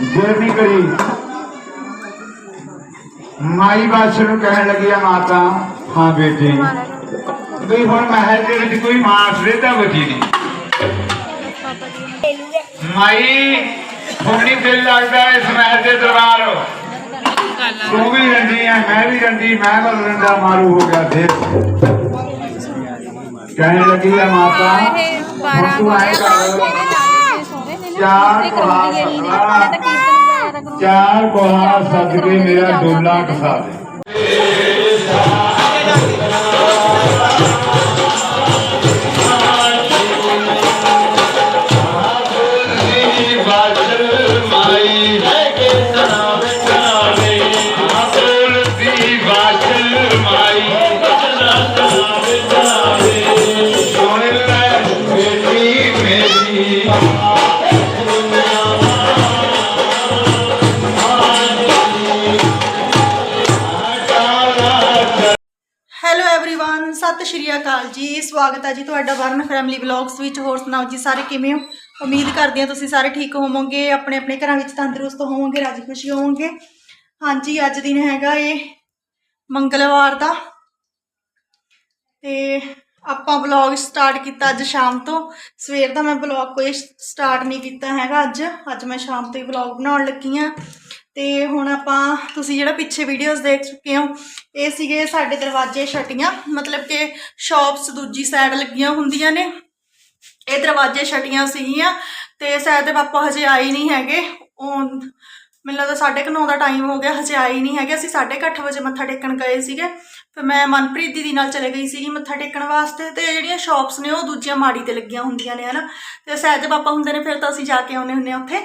ਦੇਰ ਕਰੀ। ਮਾਈ ਬਾਦਸ਼ਾਹ ਨੂੰ ਕਹਿਣ ਲੱਗੀ ਆ ਮਾਤਾ, ਹਾਂ ਬੇਟੀ। ਵੀ ਹੁਣ ਮਹਿਲ ਦੇ ਵਿੱਚ ਕੋਈ ਮਾਸਰੇ ਤਾਂ ਬਚੀ ਨਹੀਂ। ਮਾਈ, ਹੁਣ ਦਿਲ ਲੱਗਦਾ ਇਸ ਮਹਿਲ ਦੇ ਦਰਬਾਰ ਤੂੰ ਵੀ ਰੰਡੀ ਆ, ਮੈਂ ਵੀ ਰੰਡੀ, ਮੈਂ ਵੀ ਰੰਡਾ ਮਾਰੂ ਹੋ ਗਿਆ ਫੇਰ ਕਹਿਣ ਲੱਗੀ ਆ ਮਾਤਾ, ਹੁਣ ਤੂੰ ਆਏਂ ਕਰ। ਚਾਰ ਕੋਹਾ ਸਤਵਾ ਚਾਰ ਕੋਹਾ ਸੱਜ ਕੇ ਮੇਰਾ ਡੋਲਾ ਖਸਾ ਦੇ। ਸਵਾਗਤ ਹੈ ਜੀ ਤੁਹਾਡਾ ਵਰਨ ਫੈਮਿਲੀ ਵਲੌਗਸ ਵਿੱਚ। ਹੋਰ ਸੁਣਾਓ ਜੀ ਸਾਰੇ ਕਿਵੇਂ ਹੋ? ਉਮੀਦ ਕਰਦੀ ਹਾਂ ਤੁਸੀਂ ਸਾਰੇ ਠੀਕ ਹੋਵੋਗੇ, ਆਪਣੇ ਆਪਣੇ ਘਰਾਂ ਵਿੱਚ ਤੰਦਰੁਸਤ ਹੋਵੋਗੇ, ਰਾਜੀ ਖੁਸ਼ੀ ਹੋਵੋਗੇ। ਹਾਂਜੀ, ਅੱਜ ਦਿਨ ਹੈਗਾ ਇਹ ਮੰਗਲਵਾਰ ਦਾ। ਤੇ ਆਪਾਂ ਵਲੌਗ ਸਟਾਰਟ ਕੀਤਾ ਅੱਜ ਸ਼ਾਮ ਤੋਂ। ਸਵੇਰ ਦਾ ਮੈਂ ਵਲੌਗ ਕੋਈ ਸਟਾਰਟ ਨਹੀਂ ਕੀਤਾ ਹੈਗਾ ਅੱਜ। ਅੱਜ ਮੈਂ ਸ਼ਾਮ ਤੋਂ ਹੀ ਵਲੌਗ ਬਣਾਉਣ ਲੱਗੀ ਆ ਤੇ ਹੁਣ ਆਪਾਂ ਤੁਸੀਂ ਜਿਹੜਾ ਪਿੱਛੇ ਵੀਡੀਓਜ਼ ਦੇਖ ਚੁੱਕੇ ਹੋ, ਇਹ ਸੀਗੇ ਸਾਡੇ ਦਰਵਾਜ਼ੇ ਛਟੀਆਂ ਮਤਲਬ ਕਿ ਸ਼ਾਪਸ ਦੂਜੀ ਸਾਈਡ ਲੱਗੀਆਂ ਹੁੰਦੀਆਂ ਨੇ। ਇਹ ਦਰਵਾਜ਼ੇ ਛਟੀਆਂ ਸੀਗੀਆਂ ਤੇ ਸ਼ਾਇਦ ਦੇ ਪਾਪਾ ਹਜੇ ਆਏ ਨਹੀਂ ਹੈਗੇ। ਉਹ ਮੈਨੂੰ ਲੱਗਦਾ ਸਾਢੇ ਕੁ ਨੌ ਦਾ ਟਾਈਮ ਹੋ ਗਿਆ, ਹਜੇ ਆਏ ਨਹੀਂ ਹੈਗੇ। ਅਸੀਂ ਸਾਢੇ ਕੁ ਅੱਠ ਵਜੇ ਮੱਥਾ ਟੇਕਣ ਗਏ ਸੀਗੇ। ਫਿਰ ਮੈਂ ਮਨਪ੍ਰੀਤ ਦੀਦੀ ਨਾਲ ਚਲੇ ਗਈ ਸੀਗੀ ਮੱਥਾ ਟੇਕਣ ਵਾਸਤੇ ਤੇ ਜਿਹੜੀਆਂ ਸ਼ਾਪਸ ਨੇ ਉਹ ਦੂਜੀਆਂ ਮਾੜੀ ਤੇ ਲੱਗੀਆਂ ਹੁੰਦੀਆਂ ਨੇ, ਹਨਾ। ਤੇ ਸਹਿਜ ਦੇ ਪਾਪਾ ਹੁੰਦੇ ਨੇ, ਫਿਰ ਤਾਂ ਅਸੀਂ ਜਾ ਕੇ ਆਉਨੇ ਹੁੰਨੇ ਆ ਉੱਥੇ।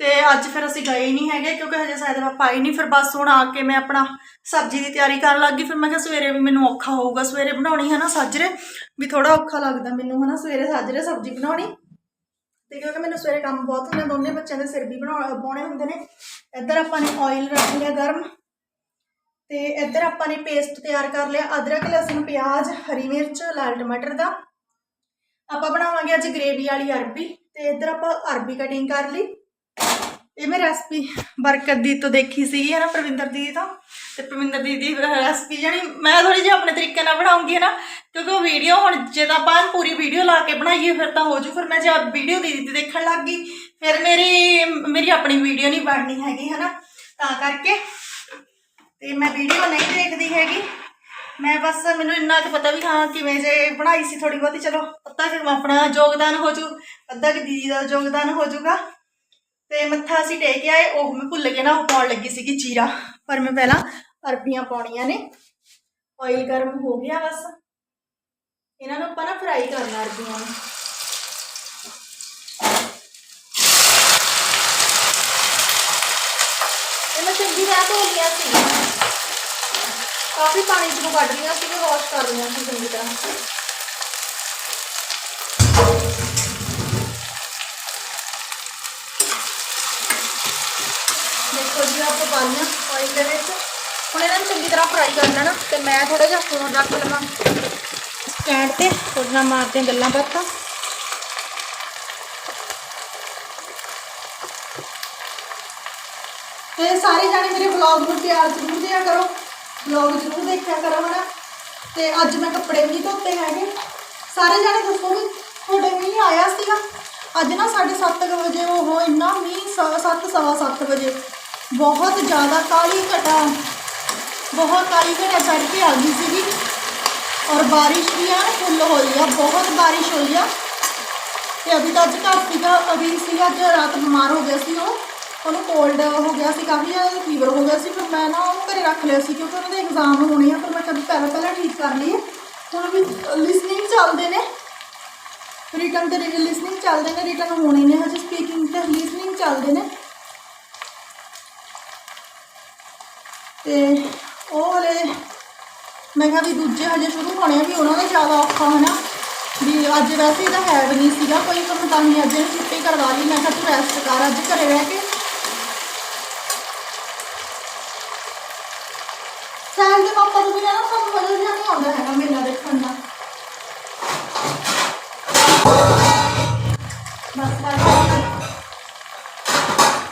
ਤੇ ਅੱਜ ਫਿਰ ਅਸੀਂ ਗਏ ਨਹੀਂ ਹੈਗੇ ਕਿਉਂਕਿ ਹਜੇ ਸ਼ਾਇਦ ਪਾਪਾ ਆਏ ਨਹੀਂ, ਫਿਰ ਬਸ ਹੁਣ ਆ ਕੇ ਮੈਂ ਆਪਣਾ ਸਬਜ਼ੀ ਦੀ ਤਿਆਰੀ ਕਰਨ ਲੱਗ ਗਈ। ਫਿਰ ਮੈਂ ਕਿਹਾ ਸਵੇਰੇ ਵੀ ਮੈਨੂੰ ਔਖਾ ਹੋਊਗਾ, ਸਵੇਰੇ ਬਣਾਉਣੀ ਹੈ ਨਾ ਸਾਜਰੇ, ਵੀ ਥੋੜਾ ਔਖਾ ਲੱਗਦਾ ਮੈਨੂੰ, ਹਨਾ, ਸਵੇਰੇ ਸਾਜਰੇ ਸਬਜ਼ੀ ਬਣਾਉਣੀ। ਤੇ ਕਿਉਂਕਿ ਮੈਨੂੰ ਸਵੇਰੇ ਕੰਮ ਬਹੁਤ ਹੁੰਦੇ, ਦੋਨੇ ਬੱਚਿਆਂ ਦੇ ਸਿਰ ਵੀ ਬਣਾ, ਪਾਉਣੇ ਹੁੰਦੇ ਨੇ। ਇੱਧਰ ਆਪਾਂ ਨੇ ਆਇਲ ਰੱਖ ਲਿਆ ਗਰਮ, ਤੇ ਇੱਧਰ ਆਪਾਂ ਨੇ ਪੇਸਟ ਤਿਆਰ ਕਰ ਲਿਆ ਅਦਰਕ, ਲਸਣ, ਪਿਆਜ਼, ਹਰੀ ਮਿਰਚ, ਲਾਲ ਟਮਾਟਰ ਦਾ। ਆਪਾਂ ਬਣਾਵਾਂਗੇ ਅੱਜ ਗ੍ਰੇਵੀ ਵਾਲੀ ਅਰਬੀ, ਤੇ ਇੱਧਰ ਆਪਾਂ ਅਰਬੀ ਕਟਿੰਗ ਕਰ ਲਈ। ਇਹ ਮੈਂ ਰੈਸਪੀ ਬਰਕਤ ਦੀ ਤੋਂ ਦੇਖੀ ਸੀਗੀ, ਹੈ ਨਾ, ਪ੍ਰਵਿੰਦਰ ਦੀਦੀ ਤੋਂ। ਤੇ ਪ੍ਰਵਿੰਦਰ ਦੀਦੀ ਦੀ ਰੈਸਪੀ ਜਾਨੀ ਮੈਂ ਥੋੜੀ ਜਿਹੀ ਆਪਣੇ ਤਰੀਕੇ ਨਾਲ ਬਣਾਉਂਗੀ ਨਾ। ਕਿਉਂਕਿ ਉਹ ਵੀਡੀਓ ਹੁਣ ਜੇ ਤਾਂ ਆਪਾਂ ਪੂਰੀ ਵੀਡੀਓ ਲਾ ਕੇ ਬਣਾਈਏ, ਫਿਰ ਤਾਂ ਹੋ ਜੂ ਫਿਰ ਮੈਂ ਜੇ ਵੀਡੀਓ ਦੀਦੀ ਦੀ ਦੇਖਣ ਲੱਗ ਗਈ, ਫਿਰ ਮੇਰੀ ਮੇਰੀ ਆਪਣੀ ਵੀਡੀਓ ਨਹੀਂ ਬਣਨੀ ਹੈਗੀ, ਹੈ ਨਾ। ਤਾਂ ਕਰਕੇ ਤੇ ਮੈਂ ਵੀਡੀਓ ਨਹੀਂ ਦੇਖਦੀ ਹੈਗੀ। ਮੈਂ ਬਸ ਮੈਨੂੰ ਇੰਨਾ ਕੁ ਪਤਾ ਵੀ ਹਾਂ ਕਿਵੇਂ ਜੇ ਬਣਾਈ ਸੀ ਥੋੜੀ ਬਹੁਤੀ। ਚਲੋ, ਅੱਧਾ ਕਿ ਆਪਣਾ ਯੋਗਦਾਨ ਹੋ ਜੂ ਅੱਧਾ ਕਿ ਦੀਦੀ ਦਾ ਯੋਗਦਾਨ ਹੋ ਜੂਗਾ ਤੇ ਮੱਥਾ ਅਸੀਂ ਟੇਕ ਆਏ, ਉਹ ਮੈਂ ਭੁੱਲ ਕੇ ਨਾ, ਉਹ ਪਾਉਣ ਲੱਗੀ ਸੀਗੀ ਜੀਰਾ। ਪਰ ਮੈਂ ਪਹਿਲਾਂ ਅਰਬੀਆਂ ਪਾਉਣੀਆਂ ਨੇ। ਆਇਲ ਗਰਮ ਹੋ ਗਿਆ ਬਸ। ਇਹਨਾਂ ਨੂੰ ਆਪਾਂ ਨਾ ਫਰਾਈ ਕਰਨਾ ਅਰਬੀਆਂ ਨੂੰ। ਇਹ ਚੰਗੀ ਤਰ੍ਹਾਂ ਧੋ ਲਿਆ ਸੀ। ਕਾਫੀ ਪਾਣੀ ਚ ਨੂੰ ਕੱਢ ਲਿਆ ਸੀ ਵਾਸ਼ ਕਰ ਲਿਆ ਸੀ ਚੰਗੀ ਤਰ੍ਹਾਂ। ਦੇਖੋ ਜੀ ਆਪਾਂ ਪਾ ਲਿਆ ਆਇਲ ਦੇ ਵਿੱਚ। ਹੁਣ ਇਹਨਾਂ ਨੂੰ ਚੰਗੀ ਤਰ੍ਹਾਂ ਫਰਾਈ ਕਰ ਲੈਣਾ ਤੇ ਮੈਂ ਥੋੜਾ ਜਿਹਾ ਫੋਨ ਰੱਖ ਲਵਾਂ। ਸਟੈਂਡ ਤੇ ਤੁਹਾਡੇ ਨਾਲ ਮਾਰਦੇ ਗੱਲਾਂ ਬਾਤਾਂ। ਤੇ ਸਾਰੇ ਜਾਣੇ ਮੇਰੇ ਵਲੌਗ ਨੂੰ ਪਿਆਰ ਜ਼ਰੂਰ ਦਿਆ ਕਰੋ। ਵਲੌਗ ਜ਼ਰੂਰ ਦੇਖਿਆ ਕਰੋ ਹਨਾ। ਤੇ ਅੱਜ ਮੈਂ ਕੱਪੜੇ ਵੀ ਧੋਤੇ ਹੈਗੇ। ਸਾਰੇ ਜਾਣੇ ਦੱਸੋ ਵੀ ਤੁਹਾਡੇ ਮੀਂਹ ਆਇਆ ਸੀਗਾ? ਅੱਜ ਨਾ 7:30 ਵਜੇ, ਉਹ ਇੰਨਾ ਮੀਂਹ 7 ਸਵਾ ਸੱਤ ਵਜੇ। ਬਹੁਤ ਜ਼ਿਆਦਾ ਕਾਲੀ ਘਟਾ। ਬਹੁਤ ਕਾਲੀ ਘਟਾ ਚੜ ਕੇ ਆ ਗਈ ਸੀਗੀ। ਔਰ ਬਾਰਿਸ਼ ਵੀ ਆ ਫੁੱਲ ਹੋਈ ਆ, ਬਹੁਤ ਬਾਰਿਸ਼ ਹੋਈ ਆ। ਤੇ ਅਭੀ ਤਾਂ ਅੱਜ ਘਰ ਸੀਗਾ, ਅਭੀ ਸੀਗਾ ਅੱਜ ਰਾਤ ਬਿਮਾਰ ਹੋ ਗਿਆ ਸੀ ਉਹ। ਉਹਨੂੰ ਕੋਲਡ ਹੋ ਗਿਆ ਸੀ ਕਾਫੀ ਜ਼ਿਆਦਾ ਫੀਵਰ ਹੋ ਗਿਆ ਸੀ। ਫਿਰ ਮੈਂ ਨਾ ਉਹ ਘਰੇ ਰੱਖ ਲਿਆ ਸੀ ਕਿਉਂਕਿ ਉਹਨਾਂ ਦੇ ਐਗਜ਼ਾਮ ਹੋਣੇ ਆ, ਫਿਰ ਮੈਂ ਕਦੇ ਪਹਿਲਾਂ ਪਹਿਲਾਂ ਠੀਕ ਕਰ ਲਈ ਹੁਣ ਵੀ ਲਿਸਨਿੰਗ ਚੱਲਦੇ ਨੇ। ਰਿਟਨ ਤੇ ਲਿਸਨਿੰਗ ਚੱਲਦੇ ਨੇ ਰਿਟਨ ਹੋਣੇ ਨੇ, ਹਜੇ ਸਪੀਕਿੰਗ ਤੇ ਲਿਸਨਿੰਗ ਚੱਲਦੇ ਨੇ। ਤੇ ਉਹ ਵਾਲੇ, ਮੈਂ ਕਿਹਾ ਵੀ ਦੂਜੇ ਹਜੇ ਸ਼ੁਰੂ ਹੋਣੇ ਆ, ਵੀ ਉਹਨਾਂ ਦਾ ਜ਼ਿਆਦਾ ਔਖਾ ਹੋਣਾ ਵੀ ਅੱਜ ਵੈਸੇ ਤਾਂ ਹੈ ਵੀ ਨਹੀਂ ਸੀਗਾ, ਕੋਈ ਕੰਮ ਤਾਂ ਨਹੀਂ, ਅੱਜ ਇਹਨੂੰ ਛੁੱਟੀ ਕਰਵਾ ਲਈ, ਮੈਂ ਕਿਹਾ ਤੂੰ ਰੈਸਟ ਕਰ, ਅੱਜ ਘਰੇ ਰਹਿ ਕੇ। ਸੈਲ ਦੇ ਪਾਪਾ ਨੂੰ ਵੀ ਨਾ ਸਾਨੂੰ ਮਜ਼ਾ ਜਿਹਾ ਨਹੀਂ ਆਉਂਦਾ ਹੈਗਾ ਮੇਲਾ ਦੇਖਣ ਦਾ।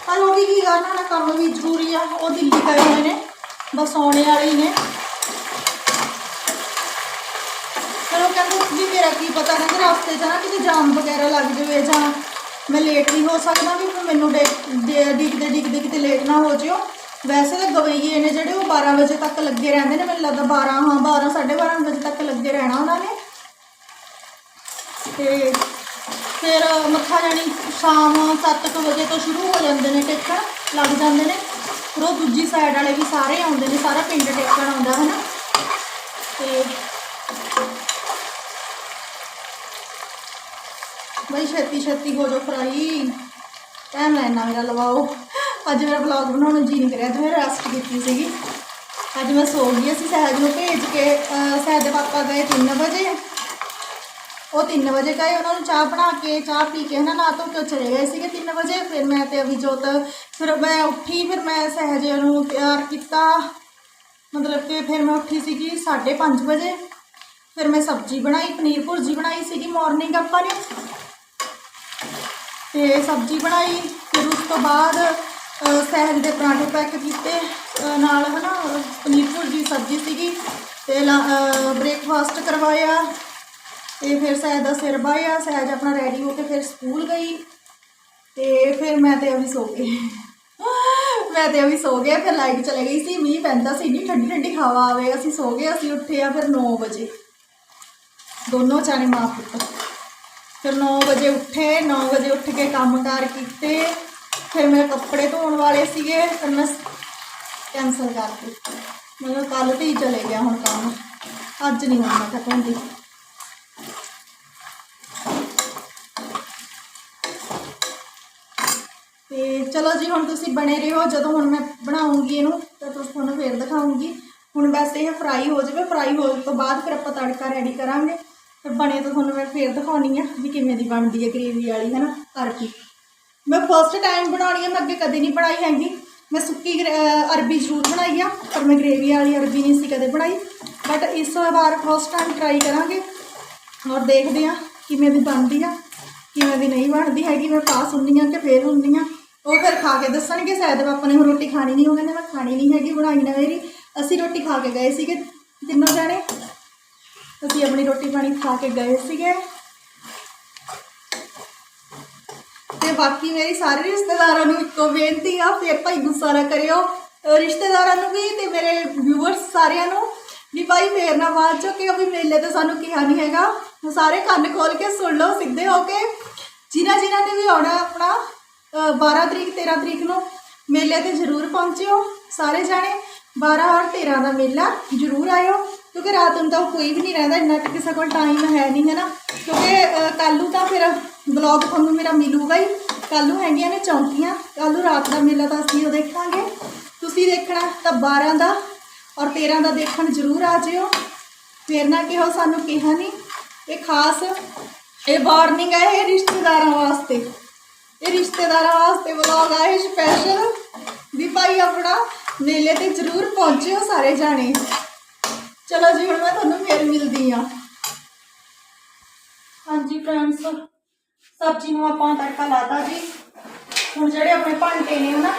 ਪਰ ਉਹ ਵੀ ਕੀ ਕਰਨਾ ਨਾ ਕੰਮ ਵੀ ਜ਼ਰੂਰੀ ਆ, ਉਹ ਦਿੱਲੀ ਗਏ ਹੋਏ ਨੇ। ਬਸ ਆਉਣੇ ਵਾਲੇ ਨੇ। ਪਰ ਉਹ ਕਹਿੰਦੇ, ਵੀ ਮੇਰਾ ਕੀ ਪਤਾ? ਕਹਿੰਦੇ, ਰਸਤੇ 'ਚ ਨਾ ਕਿਤੇ ਜਾਮ ਵਗੈਰਾ ਲੱਗ ਜਾਵੇ ਜਾਂ ਮੈਂ ਲੇਟ ਨਹੀਂ ਹੋ ਸਕਦਾ ਵੀ ਫਿਰ ਮੈਨੂੰ ਡਿੱਗਦੇ ਡਿੱਗਦੇ ਡਿੱਗਦੇ ਕਿਤੇ ਲੇਟ ਨਾ ਹੋ ਜਿਓ। ਵੈਸੇ ਤਾਂ ਗਵਈਏ ਨੇ ਜਿਹੜੇ ਉਹ 12 ਵਜੇ ਤੱਕ ਲੱਗੇ ਰਹਿੰਦੇ ਨੇ, ਮੈਨੂੰ ਲੱਗਦਾ 12 ਹਾਂ 12 12:30 ਵਜੇ ਤੱਕ ਲੱਗੇ ਰਹਿਣਾ ਉਹਨਾਂ ਨੇ। ਤੇ ਫਿਰ ਮੱਥਾ ਜਾਣੀ ਸ਼ਾਮ 7:00 ਵਜੇ ਤੋਂ ਸ਼ੁਰੂ ਹੋ ਜਾਂਦੇ ਨੇ ਟੇਕਣ ਲੱਗ ਜਾਂਦੇ ਨੇ। ਫਿਰ ਉਹ ਦੂਜੀ ਸਾਈਡ ਵਾਲੇ ਵੀ ਸਾਰੇ ਆਉਂਦੇ ਨੇ, ਸਾਰਾ ਪਿੰਡ ਟੇਕਣ ਆਉਂਦਾ ਹੈ ਨਾ ਤੇ ਬਈ ਛੇਤੀ ਛੇਤੀ ਹੋ ਜਾਓ ਫਰਾਈ ਟਾਈਮ ਲੈਣਾ ਮੇਰਾ ਲਵਾਓ। ਅੱਜ ਮੇਰਾ ਵਲੌਗ ਬਣਾਉਣ ਨੂੰ ਜੀ ਨਹੀਂ ਕਰਿਆ, ਤੇ ਮੈਂ ਰੈਸਟ ਕੀਤੀ ਸੀਗੀ। ਅੱਜ ਮੈਂ ਸੋ ਗਈ ਸੀ ਸਹਿਜ ਨੂੰ ਭੇਜ ਕੇ, ਅਹ ਸਹਿਜ ਦੇ ਪਾਪਾ ਗਏ 3 ਵਜੇ। ਉਹ 3 ਵਜੇ ਗਏ ਉਹਨਾਂ ਨੂੰ ਚਾਹ ਬਣਾ ਕੇ ਚਾਹ ਪੀ ਕੇ ਹਨਾ ਨਾ ਧੋ ਕੇ ਉਹ ਚਲੇ ਗਏ ਸੀਗੇ 3 ਵਜੇ। ਫਿਰ ਮੈਂ ਤੇ ਅਭਿਜੋਤ ਫਿਰ ਮੈਂ ਉੱਠੀ ਫਿਰ ਮੈਂ ਸਹਿਜ ਨੂੰ ਤਿਆਰ ਕੀਤਾ। ਮਤਲਬ ਕਿ ਫਿਰ ਮੈਂ ਉੱਠੀ ਸੀਗੀ 5:30 ਵਜੇ। ਫਿਰ ਮੈਂ ਸਬਜ਼ੀ ਬਣਾਈ ਪਨੀਰ ਭੁਰਜੀ ਬਣਾਈ ਸੀਗੀ ਮਾਰਨਿੰਗ ਆਪਾਂ ਨੇ। ਤੇ ਸਬਜ਼ੀ ਬਣਾਈ ਫਿਰ ਉਸ ਤੋਂ ਬਾਅਦ ਅ, ਸਹਿਜ ਦੇ ਪਰਾਂਠੇ ਪੈਕ ਕੀਤੇ ਅ, ਨਾਲ ਹਨਾ ਪਨੀਰ ਭੁਰਜੀ ਸਬਜ਼ੀ ਸੀਗੀ। ਤੇ ਬ੍ਰੇਕਫਾਸਟ ਕਰਵਾਇਆ। ਤੇ ਫਿਰ ਸਹਿਜ ਦਾ ਸਿਰ ਬਾਇਆ ਸਹਿਜ ਆਪਣਾ ਰੈਡੀ ਹੋ ਕੇ ਫਿਰ ਸਕੂਲ ਗਈ ਤੇ ਫਿਰ ਮੈਂ ਤੇ ਅਭੀ ਸੋ ਗਏ ਮੈਂ ਤੇ ਅਭੀ ਸੋ ਗਿਆ ਫਿਰ ਲਾਈਟ ਚਲੇ ਗਈ ਸੀ, ਮੀਂਹ ਪੈਂਦਾ ਸੀ, ਇੰਨੀ ਠੰਡੀ ਠੰਡੀ ਹਵਾ ਆਵੇ, ਅਸੀਂ ਸੋ ਗਏ, ਅਸੀਂ ਉੱਠੇ ਆ ਫਿਰ 9 ਵਜੇ। ਦੋਨੋਂ ਜਾਣੇ ਮਾਂ ਪੁੱਤ। ਫਿਰ 9 ਵਜੇ ਉੱਠੇ 9 ਵਜੇ ਉੱਠ ਕੇ ਕੰਮਕਾਰ ਕੀਤੇ। ਫਿਰ ਮੇਰੇ ਕੱਪੜੇ ਧੋਣ ਵਾਲੇ ਸੀਗੇ, ਫਿਰ ਮੈਂ ਕੈਂਸਲ ਕਰਤੇ ਮਤਲਬ ਕੱਲ ਤੇ ਹੀ ਚਲੇ ਗਿਆ ਹੁਣ ਕੰਮ। ਅੱਜ ਨਹੀਂ ਹੁਣ ਖਤਮ ਦੀ ਤੇ ਚਲੋ ਜੀ, ਹੁਣ ਤੁਸੀਂ ਬਣੇ ਰਹੋ। ਜਦੋਂ ਹੁਣ ਮੈਂ ਬਣਾਉਂਗੀ ਇਹਨੂੰ, ਤਾਂ ਤੁਸੀਂ ਤੁਹਾਨੂੰ ਫੇਰ ਦਿਖਾਉਂਗੀ। ਹੁਣ ਬਸ ਇਹ ਫਰਾਈ ਹੋ ਜਾਵੇ ਫਰਾਈ ਹੋਣ ਤੋਂ ਬਾਅਦ ਫਿਰ ਆਪਾਂ ਤੜਕਾ ਰੈਡੀ ਕਰਾਂਗੇ। ਫਿਰ ਬਣੇ ਤਾਂ ਤੁਹਾਨੂੰ ਮੈਂ ਫੇਰ ਦਿਖਾਉਣੀ ਆ ਵੀ ਕਿਵੇਂ ਦੀ ਬਣਦੀ ਹੈ ਗ੍ਰੇਵੀ ਵਾਲੀ ਹੈ ਨਾ ਅਰਬੀ। ਮੈਂ ਫਸਟ ਟਾਈਮ ਬਣਾਉਣੀ ਆ, ਮੈਂ ਅੱਗੇ ਕਦੇ ਨਹੀਂ ਬਣਾਈ ਹੈਗੀ। ਮੈਂ ਸੁੱਕੀ ਗ੍ਰੇ- ਅਰਬੀ ਜ਼ਰੂਰ ਬਣਾਈ ਆ, ਪਰ ਮੈਂ ਗ੍ਰੇਵੀ ਵਾਲੀ ਅਰਬੀ ਨਹੀਂ ਸੀ ਕਦੇ ਬਣਾਈ। ਬਟ ਇਸ ਵਾਰ ਫਸਟ ਟਾਈਮ ਟਰਾਈ ਕਰਾਂਗੇ ਔਰ ਦੇਖਦੇ ਆ ਕਿਵੇਂ ਦੀ ਬਣਦੀ ਆ, ਕਿਵੇਂ ਦੀ ਨਹੀਂ ਬਣਦੀ ਹੈਗੀ। ਮੈਂ ਪਾਸ ਹੁੰਦੀ ਆ ਕਿ ਫੇਲ ਹੁੰਦੀ ਆ। ਉਹ ਫਿਰ ਖਾ ਕੇ ਦੱਸਣਗੇ ਸ਼ਾਇਦ ਪਾਪਾ ਨੇ ਹੁਣ ਰੋਟੀ ਖਾਣੀ ਨਹੀਂ, ਉਹ ਕਹਿੰਦੇ ਮੈਂ ਖਾਣੀ ਨਹੀਂ ਹੈਗੀ, ਬਣਾਈ ਨਾ ਮੇਰੀ। ਅਸੀਂ ਰੋਟੀ ਖਾ ਕੇ ਗਏ ਸੀਗੇ ਤਿੰਨੋਂ ਜਾਣੇ। ਅਸੀਂ ਆਪਣੀ ਰੋਟੀ ਪਾਣੀ ਖਾ ਕੇ ਗਏ ਸੀਗੇ। ਤੇ ਬਾਕੀ ਮੇਰੀ ਸਾਰੇ ਰਿਸ਼ਤੇਦਾਰਾਂ ਨੂੰ ਇੱਕੋ ਬੇਨਤੀ ਆ, ਫਿਰ ਭਾਈ ਗੁੱਸਾ ਨਾ ਕਰਿਓ। ਰਿਸ਼ਤੇਦਾਰਾਂ ਨੂੰ ਵੀ ਤੇ ਮੇਰੇ ਵਿਊਅਰਸ ਸਾਰਿਆਂ ਨੂੰ ਵੀ ਭਾਈ ਫੇਰ ਨਾ ਬਾਅਦ ਚੋਂ ਕਿ ਅਭੀ ਮੇਲੇ ਤੇ ਸਾਨੂੰ ਕਿਹਾ ਨਹੀਂ ਹੈਗਾ। ਸਾਰੇ ਕੰਨ ਖੋਲ ਕੇ ਸੁਣ ਲਓ, ਸਿੱਧੇ ਹੋ ਕੇ। ਜਿਨ੍ਹਾਂ ਜਿਨ੍ਹਾਂ ਨੇ ਵੀ ਆਉਣਾ ਆਪਣਾ 12 ਤਰੀਕ 13 ਤਰੀਕ ਨੂੰ ਮੇਲੇ ਤੇ ਜ਼ਰੂਰ ਪਹੁੰਚਿਓ, ਸਾਰੇ ਜਾਣੇ। 12 ਔਰ 13 ਦਾ ਮੇਲਾ ਜ਼ਰੂਰ ਆਇਓ, ਕਿਉਂਕਿ ਰਾਤ ਨੂੰ ਤਾਂ ਕੋਈ ਵੀ ਨਹੀਂ ਰਹਿੰਦਾ, ਇੰਨਾ ਕਿ ਕਿਸੇ ਕੋਲ ਟਾਈਮ ਹੈ ਨਹੀਂ, ਹੈ ਨਾ? ਕਿਉਂਕਿ ਕੱਲ ਨੂੰ ਤਾਂ ਫਿਰ ਬਲੌਗ ਤੁਹਾਨੂੰ ਮੇਰਾ ਮਿਲੂਗਾ ਹੀ। ਕੱਲ ਨੂੰ ਹੈਗੀਆਂ ਨੇ ਚੌਂਕੀਆਂ ਕੱਲ ਨੂੰ ਰਾਤ ਦਾ ਮੇਲਾ ਤਾਂ ਅਸੀਂ ਉਹ ਦੇਖਾਂਗੇ। ਤੁਸੀਂ ਦੇਖਣਾ ਤਾਂ 12 ਦਾ ਔਰ 13 ਦਾ ਦੇਖਣ ਜ਼ਰੂਰ ਆ ਜਿਓ। ਫਿਰ ਨਾ ਕਿਹੋ, ਸਾਨੂੰ ਕਿਹਾ ਨਹੀਂ। ਇਹ ਖਾਸ, ਇਹ ਵਾਰਨਿੰਗ ਹੈ ਇਹ ਰਿਸ਼ਤੇਦਾਰਾਂ ਵਾਸਤੇ। ਇਹ ਰਿਸ਼ਤੇਦਾਰਾਂ ਵਾਸਤੇ ਵਲੌਗ ਆਏ ਸਪੈਸ਼ਲ ਵੀ ਭਾਈ ਆਪਣਾ ਮੇਲੇ ਤੇ ਜ਼ਰੂਰ ਪਹੁੰਚਿਓ ਸਾਰੇ ਜਾਣੇ। ਚਲੋ ਜੀ, ਹੁਣ ਮੈਂ ਤੁਹਾਨੂੰ ਫੇਰ ਮਿਲਦੀ ਆ ਹਾਂਜੀ ਫਰੈਂਡਸ ਸਬਜ਼ੀ ਨੂੰ ਆਪਾਂ ਤੜਕਾ ਲਾਤਾ ਜੀ। ਹੁਣ ਜਿਹੜੇ ਆਪਣੇ ਭਾਂਡੇ ਨੇ ਨਾ,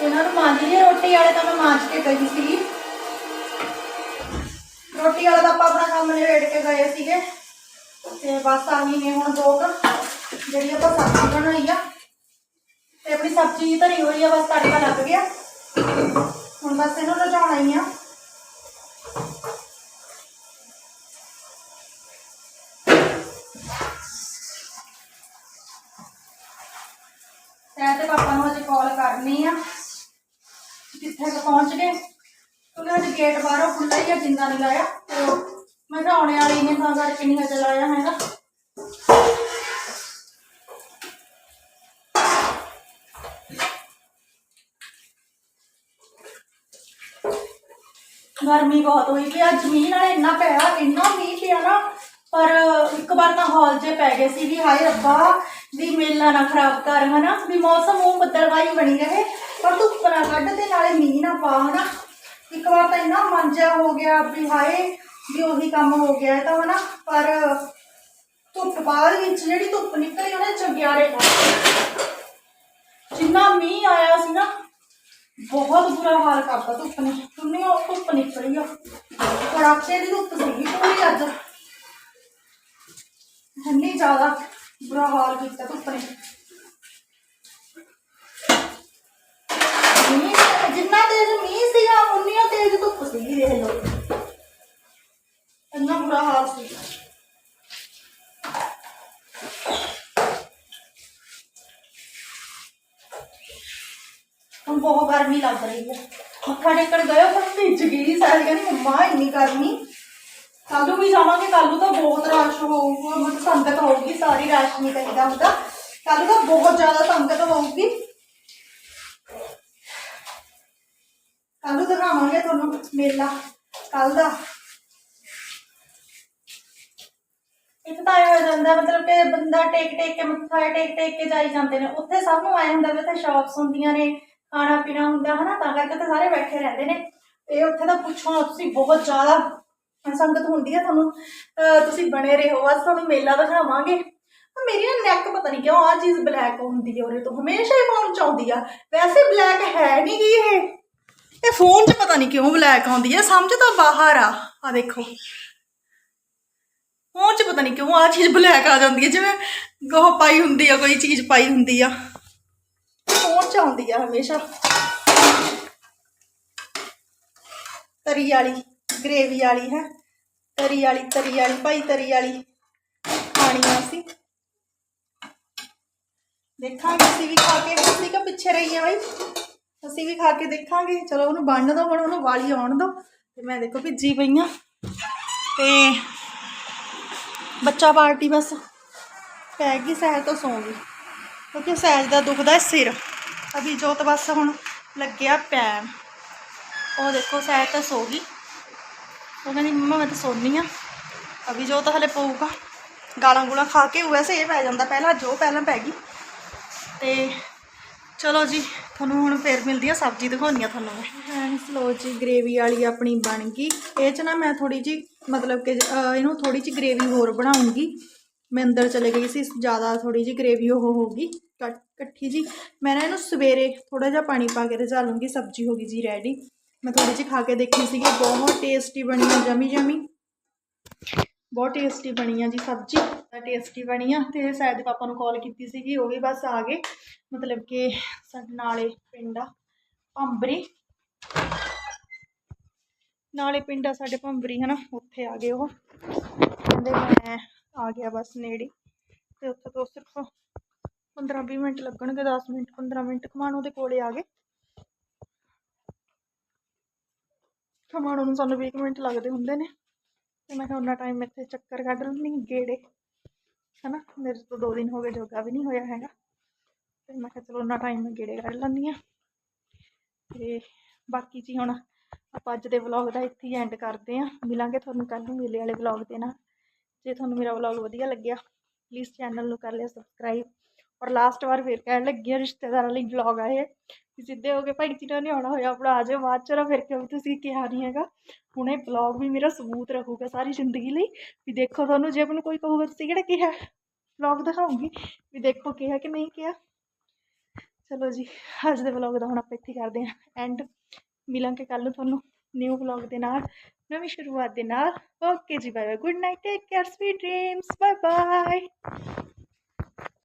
ਇਹਨਾਂ ਨੂੰ ਮਾਂਜ ਲਈਏ। ਰੋਟੀ ਵਾਲੇ ਤਾਂ ਮੈਂ ਮਾਂਜ ਕੇ ਗਈ ਸੀਗੀ ਰੋਟੀ ਵਾਲਾ ਤਾਂ ਆਪਾਂ ਆਪਣਾ ਕੰਮ ਨਿਬੇੜ ਕੇ ਗਏ ਸੀਗੇ। ਤੇ ਬਸ ਆ ਗਈ ਨੇ ਹੁਣ ਦੋ ਕੁ ਜਿਹੜੀ ਆਪਾਂ ਸਬਜ਼ੀ ਬਣਾਈ ਆ ਤੇ ਆਪਣੀ ਸਬਜ਼ੀ ਧਰੀ ਹੋਈ ਆ, ਬਸ ਤੜਕਾ ਲੱਗ ਗਿਆ। ਹੁਣ ਬਸ ਇਹਨੂੰ ਰਝਾਉਣਾ ਹੀ ਆ। ਤੇ ਪਾਪਾ ਨੂੰ ਅਜੇ ਕਾਲ ਕਰਨੀ ਆ ਕਿੱਥੇ ਕੁ ਪਹੁੰਚ ਗਏ। ਕਿਉਂਕਿ ਅੱਜ ਗੇਟ ਬਾਹਰੋਂ ਖੁੱਲ੍ਹਾ ਹੀ ਆ ਜਿੰਦਾ ਨਹੀਂ ਲਾਇਆ। ਤੇ ਮੈਂ ਕਿਹਾ ਆਉਣੇ ਵਾਲੀ ਨੇ, ਤਾਂ ਕਰਕੇ ਨਹੀਂ ਹਜੇ ਲਾਇਆ ਹੈਗਾ। ਗਰਮੀ ਬਹੁਤ ਹੋਈ ਪਈ ਅੱਜ ਮੀਂਹ ਨਾਲ ਇੰਨਾ ਪਿਆ, ਇੰਨਾ ਮੀਂਹ ਪਿਆ ਨਾ, ਪਰ ਇੱਕ ਵਾਰ ਤਾਂ ਹਾਲ 'ਚ ਪੈ ਗਏ ਸੀ ਵੀ ਹਾਏ ਰੱਬਾ ਵੀ ਮੇਲਾ ਨਾ ਖਰਾਬ ਕਰ, ਹਨਾ? ਵੀ ਮੌਸਮ ਉਹ ਬੱਦਲਵਾਈ ਬਣੀ ਰਹੇ। ਪਰ ਧੁੱਪ ਨਾ ਕੱਢ ਤੇ ਨਾਲੇ ਮੀਂਹ ਨਾ ਪਾ, ਹਨਾ? ਇੱਕ ਵਾਰ ਤਾਂ ਇੰਨਾ ਮਨ ਜਿਹਾ ਹੋ ਗਿਆ ਵੀ ਹਾਏ, ਵੀ ਉਹੀ ਕੰਮ ਹੋ ਗਿਆ ਤਾਂ, ਹਨਾ? ਪਰ ਧੁੱਪ ਬਾਅਦ ਵਿੱਚ, ਜਿਹੜੀ ਧੁੱਪ ਨਿਕਲੀ ਉਹਨੇ ਚੰਗਿਆੜੇ ਲਾ ਜਿੰਨਾ ਮੀਂਹ ਆਇਆ ਸੀ ਨਾ ਬਹੁਤ ਬੁਰਾ ਹਾਲ ਕਰਤਾ ਧੁੱਪ ਨੇ। ਤੁੰਨੀ ਧੁੱਪ ਨਿਕਲੀ ਆ। ਕੜਾਕੇ ਦੀ ਧੁੱਪ ਸੀਗੀ ਪੂਰੀ ਅੱਜ। ਇੰਨੀ ਜ਼ਿਆਦਾ ਬੁਰਾ ਹਾਲ ਕੀਤਾ ਧੁੱਪ ਨੇ। ਮੀਂਹ ਜਿੰਨਾ ਤੇਜ਼ ਮੀਂਹ ਸੀਗਾ, ਉਨੀਆਂ ਤੇਜ਼ ਧੁੱਪ ਸੀਗੀ, ਦੇਖ ਲਓ। ਇੰਨਾ ਬੁਰਾ ਹਾਲ ਸੀ। ਬਹੁਤ ਗਰਮੀ ਲੱਗ ਰਹੀ ਹੈ। ਮੱਥਾ ਟੇਕਣ ਗਏ ਪਰ ਭਿੱਜ ਗਈ ਸਾਰੀ, ਕਹਿੰਦੀ ਮੰਮਾ ਇੰਨੀ ਗਰਮੀ। ਕੱਲ ਨੂੰ ਵੀ ਜਾਵਾਂਗੇ ਕੱਲ ਨੂੰ ਤਾਂ ਬਹੁਤ ਰਸ਼ ਹੋਊਗਾ ਮਤਲਬ ਸੰਗਤ ਹੋਊਗੀ ਸਾਰੀ ਰਸ਼ ਨਹੀਂ ਕਹੀਦਾ ਹੁੰਦਾ ਕੱਲ ਨੂੰ ਤਾਂ ਬਹੁਤ ਜ਼ਿਆਦਾ ਸੰਗਤ ਹੋਊਗੀ ਕੱਲ ਨੂੰ ਦਿਖਾਵਾਂਗੇ ਤੁਹਾਨੂੰ ਮੇਲਾ ਕੱਲ ਦਾ। ਇੱਕ ਤਾਂ ਇਹ ਹੋ ਜਾਂਦਾ, ਮਤਲਬ ਕਿ ਬੰਦਾ ਟੇਕ ਟੇਕ ਕੇ ਮੱਥਾ ਟੇਕ ਟੇਕ ਕੇ ਜਾਈ ਜਾਂਦੇ ਨੇ। ਉੱਥੇ ਸਭ ਨੂੰ ਆਇਆ ਹੁੰਦਾ ਵੀ ਉੱਥੇ ਸ਼ਾਪਸ ਹੁੰਦੀਆਂ ਨੇ ਖਾਣਾ ਪੀਣਾ ਹੁੰਦਾ ਹਨਾ, ਤਾਂ ਕਰਕੇ ਤਾਂ ਸਾਰੇ ਬੈਠੇ ਰਹਿੰਦੇ ਨੇ। ਤੇ ਉੱਥੇ ਤਾਂ ਪੁੱਛੋ ਨਾ ਤੁਸੀਂ ਬਹੁਤ ਜ਼ਿਆਦਾ ਸੰਗਤ ਹੁੰਦੀ ਹੈ ਤੁਹਾਨੂੰ। ਅਹ ਤੁਸੀਂ ਬਣੇ ਰਹੋ, ਅੱਜ ਤੁਹਾਨੂੰ ਮੇਲਾ ਦਿਖਾਵਾਂਗੇ। ਆਹ ਮੇਰੀ ਨਾ ਨੈਕ ਪਤਾ ਨਹੀਂ ਕਿਉਂ ਆ ਚੀਜ਼ ਬਲੈਕ ਹੁੰਦੀ ਹੈ ਉਰੇ ਤੋਂ, ਹਮੇਸ਼ਾ ਹੀ ਫੋਨ ਚ ਆਉਂਦੀ ਆ। ਵੈਸੇ ਬਲੈਕ ਹੈ ਨਹੀਂ ਗੀ ਇਹ। ਇਹ ਫੋਨ 'ਚ ਪਤਾ ਨਹੀਂ ਕਿਉਂ ਬਲੈਕ ਆਉਂਦੀ ਹੈ ਸਮਝ ਤਾਂ ਬਾਹਰ ਆ। ਆ ਦੇਖੋ। ਫੋਨ 'ਚ ਪਤਾ ਨਹੀਂ ਕਿਉਂ ਆ ਚੀਜ਼ ਬਲੈਕ ਆ ਜਾਂਦੀ ਹੈ ਜਿਵੇਂ ਗੋਹ ਪਾਈ ਹੁੰਦੀ ਆ, ਕੋਈ ਚੀਜ਼ ਪਾਈ ਹੁੰਦੀ ਆ। ਫੋਨ 'ਚ ਆਉਂਦੀ ਆ ਹਮੇਸ਼ਾ। ਤਰੀ ਵਾਲੀ ਗ੍ਰੇਵੀ ਵਾਲੀ ਹੈ। ਤਰੀ ਵਾਲੀ ਤਰੀ ਵਾਲੀ, ਭਾਈ ਤਰੀ ਵਾਲੀ ਖਾਣੀ ਆ ਅਸੀਂ। ਦੇਖਾਂਗੇ ਅਸੀਂ ਵੀ ਖਾ ਕੇ। ਅਸੀਂ ਕਾ ਪਿੱਛੇ ਰਹੀ ਆ ਬਾਈ? ਅਸੀਂ ਵੀ ਖਾ ਕੇ ਦੇਖਾਂਗੇ। ਚਲੋ ਉਹਨੂੰ ਬੰਨ ਦੋ, ਹੁਣ ਉਹਨੂੰ ਵਾਲੀ ਆਉਣ ਦੋ। ਤੇ ਮੈਂ ਦੇਖੋ ਭਿੱਜੀ ਪਈ ਆ। ਤੇ ਬੱਚਾ ਪਾਰਟੀ ਬਸ। ਪੈ ਗਈ, ਸਹਿਜ ਤੋਂ ਸੌਂ ਗਈ। ਕਿਉਂਕਿ ਸਹਿਜ ਦਾ ਦੁਖਦਾ ਸਿਰ। ਅਭੀ ਜੋਤ ਬਸ ਹੁਣ ਲੱਗਿਆ ਪੈਣ। ਉਹ ਦੇਖੋ ਸਹਿਜ ਤਾਂ ਸੋ ਗਈ। ਉਹ ਕਹਿੰਦੀ, ਮੰਮਾ, ਮੈਂ ਤਾਂ ਸੌਂਦੀ ਆ। ਅਭੀ ਜੋਤ ਹਲੇ ਪਊਗਾ। ਗਾਲਾਂ ਗੂਲਾਂ ਖਾ ਕੇ ਵੈਸੇ ਇਹ ਪੈ ਜਾਂਦਾ ਪਹਿਲਾਂ ਜੋ ਪਹਿਲਾਂ ਪੈ ਗਈ। ਤੇ ਚਲੋ ਜੀ, ਤੁਹਾਨੂੰ ਹੁਣ ਫੇਰ ਮਿਲਦੀ ਆ ਸਬਜ਼ੀ ਦਿਖਾਉਣੀ ਆ ਤੁਹਾਨੂੰ ਮੈਂ। ਫਰੈਂਡਸ ਲੋ ਜੀ ਗ੍ਰੇਵੀ ਵਾਲੀ ਆਪਣੀ ਬਣ ਗਈ। ਇਹ ਚ ਨਾ ਮੈਂ ਥੋੜੀ ਜੀ ਮਤਲਬ ਕਿ ਇਹਨੂੰ ਥੋੜੀ ਜੀ ਗ੍ਰੇਵੀ ਹੋਰ ਬਣਾਉਂਗੀ। ਮੈਂ ਅੰਦਰ ਚਲੇ ਗਈ ਸੀ, ਜ਼ਿਆਦਾ ਥੋੜੀ ਜੀ ਗ੍ਰੇਵੀ ਉਹ ਹੋਗੀ ਕੱਟ ਇਕੱਠੀ ਜੀ। ਮੈਂ ਨਾ ਇਹਨੂੰ ਸਵੇਰੇ ਥੋੜਾ ਜਿਹਾ ਪਾਣੀ ਪਾ ਕੇ ਰਝਾ ਲੂੰਗੀ, ਸਬਜ਼ੀ ਹੋ ਗਈ ਜੀ ਰੈਡੀ ਮੈਂ ਥੋੜੀ ਜਿਹੀ ਖਾ ਕੇ ਦੇਖੀ ਸੀਗੀ, ਬਹੁਤ ਟੇਸਟੀ ਬਣੀ ਆ, ਜਮੀ ਜਮੀ। ਬਹੁਤ ਟੇਸਟੀ ਬਣੀ ਆ ਜੀ ਸਬਜ਼ੀ, ਤਾਂ ਟੇਸਟੀ ਬਣੀ ਆ। ਤੇ ਸ਼ਾਇਦ ਪਾਪਾ ਨੂੰ ਕਾਲ ਕੀਤੀ ਸੀਗੀ, ਉਹ ਵੀ ਬਸ ਆ ਗਏ। ਮਤਲਬ ਕਿ ਸਾਡੇ ਨਾਲੇ ਪਿੰਡ ਆ, ਭੰਬਰੀ। ਨਾਲੇ ਪਿੰਡ ਆ ਸਾਡੇ ਭੰਬਰੀ, ਹਨਾ? ਉੱਥੇ ਆ ਗਏ ਉਹ। ਕਹਿੰਦੇ ਮੈਂ ਆ ਗਿਆ ਬਸ ਨੇੜੇ। ਤੇ ਉੱਥੇ ਤੋਂ ਸਿਰਫ 15-20 ਮਿੰਟ ਲੱਗਣਗੇ 10 ਮਿੰਟ 15 ਮਿੰਟ, ਖਮਾਣੋ ਦੇ ਕੋਲੇ ਆ ਗਏ। ਖਮਾਣੋ ਨੂੰ ਸਾਨੂੰ 20 ਕੁ ਮਿੰਟ ਲੱਗਦੇ ਹੁੰਦੇ ਨੇ। ਤੇ ਮੈਂ ਕਿਹਾ ਉਹਨਾਂ ਟਾਈਮ ਇੱਥੇ ਚੱਕਰ ਕੱਢ ਲੈਂਦੀ ਗੇੜੇ। ਹਨਾ, ਮੇਰੇ ਤੋਂ ਦੋ ਦਿਨ ਹੋ ਗਏ, ਜੋਗਾ ਵੀ ਨਹੀਂ ਹੋਇਆ ਹੈਗਾ। ਤੇ ਮੈਂ ਕਿਹਾ ਚਲੋ ਉਹਨਾਂ ਟਾਈਮ ਮੈਂ ਗੇੜੇ ਕੱਢ ਲੈਂਦੀ ਆ ਤੇ ਬਾਕੀ ਜੀ ਹੁਣ ਆਪਾਂ ਅੱਜ ਦੇ ਵਲੌਗ ਦਾ ਇੱਥੇ ਹੀ ਐਂਡ ਕਰਦੇ ਆ ਮਿਲਾਂਗੇ ਤੁਹਾਨੂੰ ਕੱਲ ਨੂੰ ਮੇਲੇ ਵਾਲੇ ਵਲੌਗ ਦੇ ਨਾਲ। ਜੇ ਤੁਹਾਨੂੰ ਮੇਰਾ ਵਲੌਗ ਵਧੀਆ ਲੱਗਿਆ ਪਲੀਜ਼ ਚੈਨਲ ਨੂੰ ਕਰ ਲਿਆ ਸਬਸਕ੍ਰਾਈਬ ਔਰ ਲਾਸਟ ਵਾਰ ਫੇਰ ਕਹਿਣ ਲੱਗੀ ਆ ਰਿਸ਼ਤੇਦਾਰਾਂ ਲਈ ਵਲੌਗ ਆਏ ਵੀ ਸਿੱਧੇ ਹੋ ਕੇ ਭਾਈ ਜੀ ਨੇ ਆਉਣਾ ਹੋਇਆ, ਆਪਣਾ ਆ ਜਾਓ ਬਾਅਦ ਚ ਨਾ ਫਿਰ ਕਿਉਂ ਤੁਸੀਂ ਕਿਹਾ ਨਹੀਂ ਹੈਗਾ। ਹੁਣ ਇਹ ਵਲੌਗ ਵੀ ਮੇਰਾ ਸਬੂਤ ਰਹੂਗਾ ਸਾਰੀ ਜ਼ਿੰਦਗੀ ਲਈ। ਵੀ ਦੇਖੋ ਤੁਹਾਨੂੰ, ਜੇ ਮੈਨੂੰ ਕੋਈ ਕਹੂਗਾ, ਤੁਸੀਂ ਕਿਹੜਾ ਕਿਹਾ? ਵਲੌਗ ਦਿਖਾਉਂਗੀ। ਵੀ ਦੇਖੋ ਕਿਹਾ ਕਿ ਨਹੀਂ ਕਿਹਾ। ਚਲੋ ਜੀ, ਅੱਜ ਦੇ ਵਲੌਗ ਦਾ ਹੁਣ ਆਪਾਂ ਇੱਥੇ ਕਰਦੇ ਹਾਂ ਐਂਡ ਮਿਲਾਂਗੇ ਕੱਲ ਨੂੰ ਤੁਹਾਨੂੰ ਨਿਊ ਵਲੌਗ ਦੇ ਨਾਲ, ਨਵੀਂ ਸ਼ੁਰੂਆਤ ਦੇ ਨਾਲ। ਓਕੇ ਜੀ bye bye good night take care sweet dreams bye bye